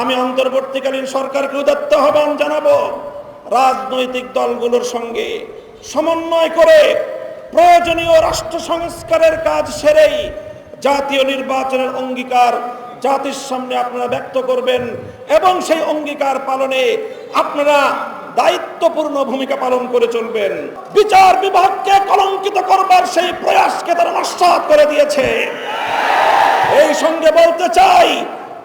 আমি অন্তর্বর্তীকালীন সরকারকে উদাত্ত আহ্বান জানাব। রাজনৈতিক দলগুলোর সঙ্গে সমন্বয় করে প্রয়োজনীয় রাষ্ট্র সংস্কারের কাজ সেরেই জাতীয় নির্বাচনের অঙ্গীকার জাতির সামনে আপনারা ব্যক্ত করবেন এবং সেই অঙ্গীকার পালনে আপনারা দায়িত্বপূর্ণ ভূমিকা পালন করে চলবেন। বিচার বিভাগকে কলঙ্কিত করবার সেই প্রয়াসকে তারা নস্বাত করে দিয়েছে। এই সঙ্গে বলতে চাই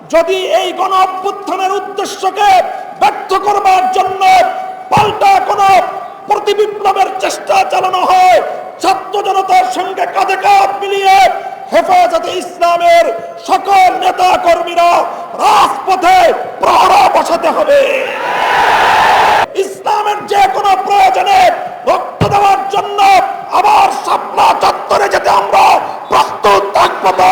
যদি এই গণ অভ্যুত্থানের উদ্দেশ্যকে ব্যর্থ করবার জন্য পাল্টা কোন প্রতিবিপ্লবের চেষ্টা চালানো হয়, ছাত্র জনতার সঙ্গে কাঁধে কাঁধ মিলিয়ে হেফাজতে ইসলামের সকল নেতা কর্মীরা রাজপথে প্রহরা বসাতে হবে। ইসলামের যে কোনো প্রয়োজনে রক্ত দেওয়ার জন্য আবার সাপলা চত্বরে যেতে আমরা প্রস্তুত থাকব তো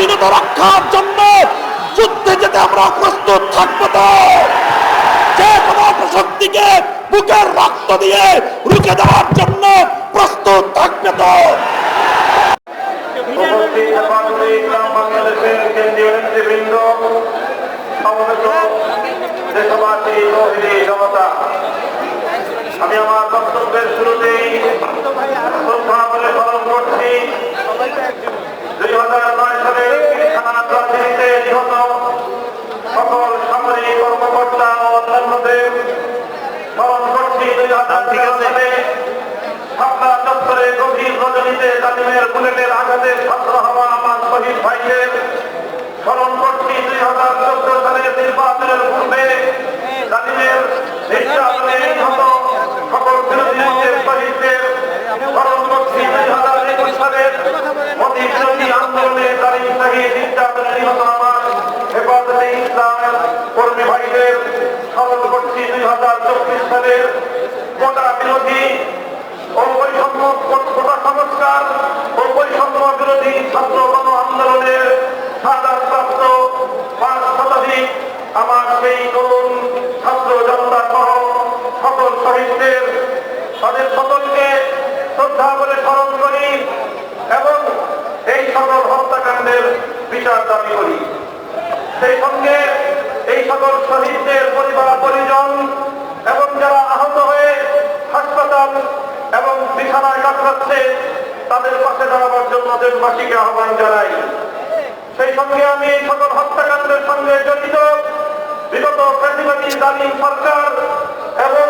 স্বাধীনতা রক্ষার জন্য যুদ্ধে যেতে আমরা প্রস্তুত থাকব তো। যে কোনো অপশক্তিকে বুকের রক্ত দিয়ে রুখে দেওয়ার জন্য প্রস্তুত থাকবে তো। আমি আমার বক্তব্যের শুরুতেই শ্রদ্ধা বলে পালন করছি। দুই হাজার সালে সকল সামরিক কর্মকর্তা ও স্মরণ করছি দুই হাজার তেরো সালে গভীর রজনীতে তালিমের বুলেটের আঘাতে ছাত্র হওয়া আমার শহীদ ভাইদের স্মরণ দুই হাজার চোদ্দ সালের নির্বাচনের পূর্বে তালিমের নির্যাতনে নিহত সকল বিরোধী মতের শহীদদের স্মরণ করছি দুই হাজার একুশ সালের মোদী বিরোধী আন্দোলনে তালিম শহীদ নির্যাতনে নিহত আমার হেফাজতে ইসলামের কর্মী ভাইদের স্মরণ করছি দুই হাজার চব্বিশ সালের কোটা বিরোধী ও বৈষম্য কোটা সংস্কার ও বৈষম্য বিরোধী ছাত্র গণ আন্দোলনের সাধারণপ্রাপ্ত পাঁচ শতাধিক আমার সেই তরুণ ছাত্র জনতা সহ সকল শহীদদের তাদের সকলকে শ্রদ্ধা বলে স্মরণ করি এবং এই সকল হত্যাকাণ্ডের বিচার দাবি করি। সেই সঙ্গে এই সকল শহীদদের পরিবার পরিজন এবং যারা আহত হয়ে হাসপাতাল এবং বিছানায় কাতরাচ্ছে, তাদের পাশে দাঁড়াবার জন্য দেশবাসীকে আহ্বান জানাই। সেই সঙ্গে আমি এই সকল হত্যাকাণ্ডের সঙ্গে জড়িত বিগত প্রতিবাদী দালিম সরকার এবং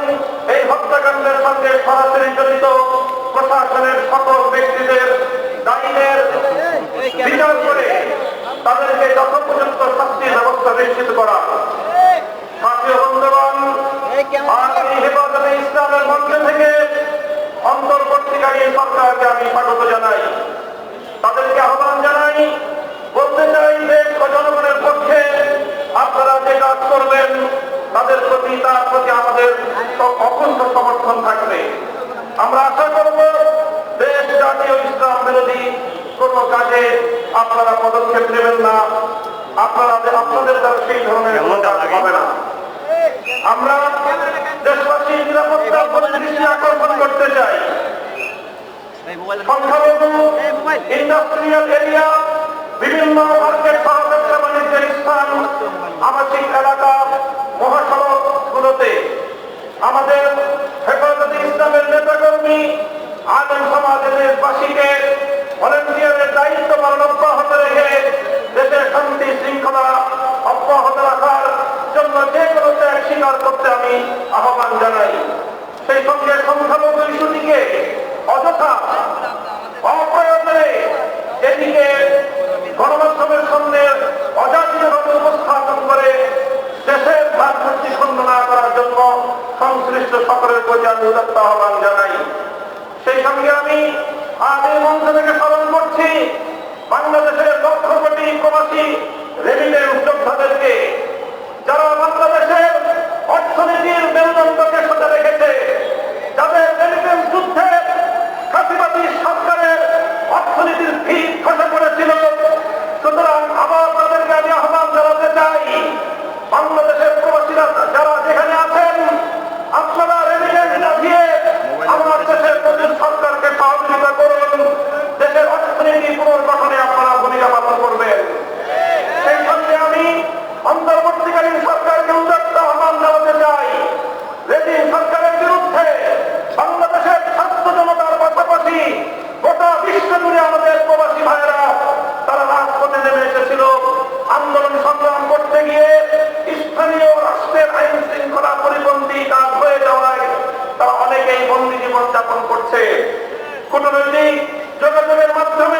এই হত্যাকাণ্ডের সঙ্গে সরাসরি জড়িত প্রশাসনের সকল ব্যক্তিদের বিচার করে তাদেরকে যথোপযুক্ত শাস্তির ব্যবস্থা নিশ্চিত করা। ইসলামের মঞ্চ থেকে অন্তর্বর্তীকারী সরকারকে আমি স্বাগত জানাই। তাদেরকে জানাই বলতে চাই দেশ ও জনগণের পক্ষে আপনারা যে কাজ করবেন তাদের প্রতি তার প্রতি আমাদের অকুণ্ঠ সমর্থন থাকবে আমরা আশা করব দেশ জাতীয় ইসলাম বিরোধী কোন কাজে আপনারা পদক্ষেপ নেবেন না আপনারা আপনাদের দ্বারা সেই ধরনের কোনো কাজ হবে না আমরা দেশবাসী নিরাপত্তার প্রতি দৃষ্টি আকর্ষণ করতে চাই। সংখ্যালঘু ইন্ডাস্ট্রিয়াল এরিয়া বিভিন্ন মার্কেট সহ ব্যবসা বাণিজ্যের স্থান আবাসিক এলাকা মহাসড়ক গুলোতে আমাদের হেফাজতে ইসলামের নেতাকর্মী আলেম সমাজের দেশবাসীকে সঙ্গে অযথা অপ্রয়োজনে এদিকে গণমাধ্যমের সামনে অজাতীয়ভাবে উপস্থাপন করে দেশের ভারপ্রান্তি খণ্ড করার জন্য সংশ্লিষ্ট সকলের প্রতি আমি উদাত্ত আহ্বান জানাই। সেই সঙ্গে আমি আজ মঞ্চ থেকে স্মরণ করছি, বাংলাদেশের লক্ষ কোটি প্রবাসী রেমিটেন্স রাজপথে নেমে এসেছিল। আন্দোলন সংগ্রাম করতে গিয়ে স্থানীয় রাষ্ট্রের আইন শৃঙ্খলা পরিপন্থী কাজ হয়ে যাওয়ায় তারা অনেকেই বন্দী জীবন যাপন করছে। কূটনৈতিক যোগাযোগের মাধ্যমে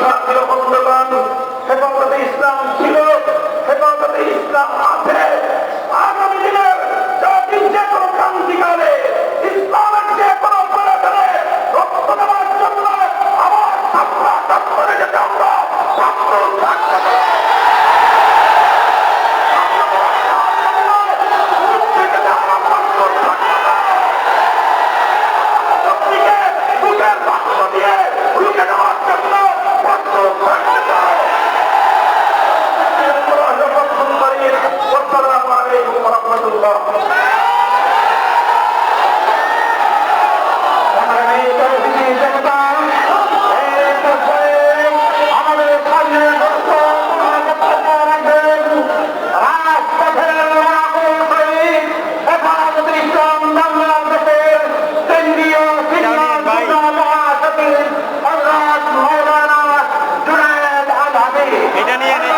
সাথী বন্ধুগণ হেফাজতে ইসলাম ছিল হেফাজতে ইসলাম এটা নিয়ে